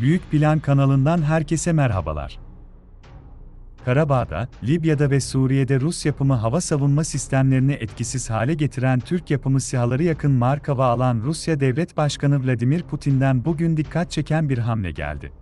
Büyük Plan kanalından herkese merhabalar. Karabağ'da, Libya'da ve Suriye'de Rus yapımı hava savunma sistemlerini etkisiz hale getiren Türk yapımı SİHA'ları yakın markava alan Rusya Devlet Başkanı Vladimir Putin'den bugün dikkat çeken bir hamle geldi.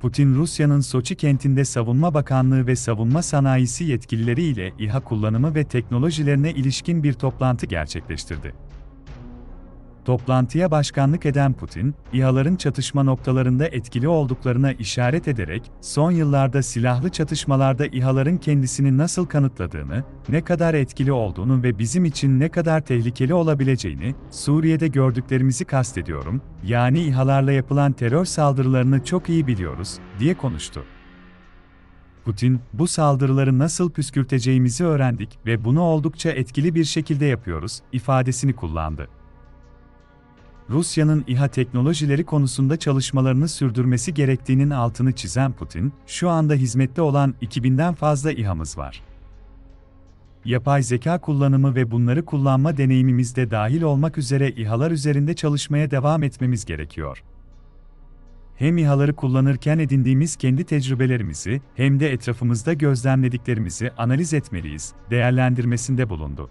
Putin, Rusya'nın Soçi kentinde Savunma Bakanlığı ve Savunma Sanayisi yetkilileri ile İHA kullanımı ve teknolojilerine ilişkin bir toplantı gerçekleştirdi. Toplantıya başkanlık eden Putin, İHA'ların çatışma noktalarında etkili olduklarına işaret ederek, son yıllarda silahlı çatışmalarda İHA'ların kendisini nasıl kanıtladığını, ne kadar etkili olduğunu ve bizim için ne kadar tehlikeli olabileceğini, Suriye'de gördüklerimizi kastediyorum, yani İHA'larla yapılan terör saldırılarını çok iyi biliyoruz, diye konuştu. Putin, bu saldırıları nasıl püskürteceğimizi öğrendik ve bunu oldukça etkili bir şekilde yapıyoruz, ifadesini kullandı. Rusya'nın İHA teknolojileri konusunda çalışmalarını sürdürmesi gerektiğinin altını çizen Putin, şu anda hizmette olan 2000'den fazla İHA'mız var. Yapay zeka kullanımı ve bunları kullanma deneyimimiz de dahil olmak üzere İHA'lar üzerinde çalışmaya devam etmemiz gerekiyor. Hem İHA'ları kullanırken edindiğimiz kendi tecrübelerimizi, hem de etrafımızda gözlemlediklerimizi analiz etmeliyiz, değerlendirmesinde bulundu.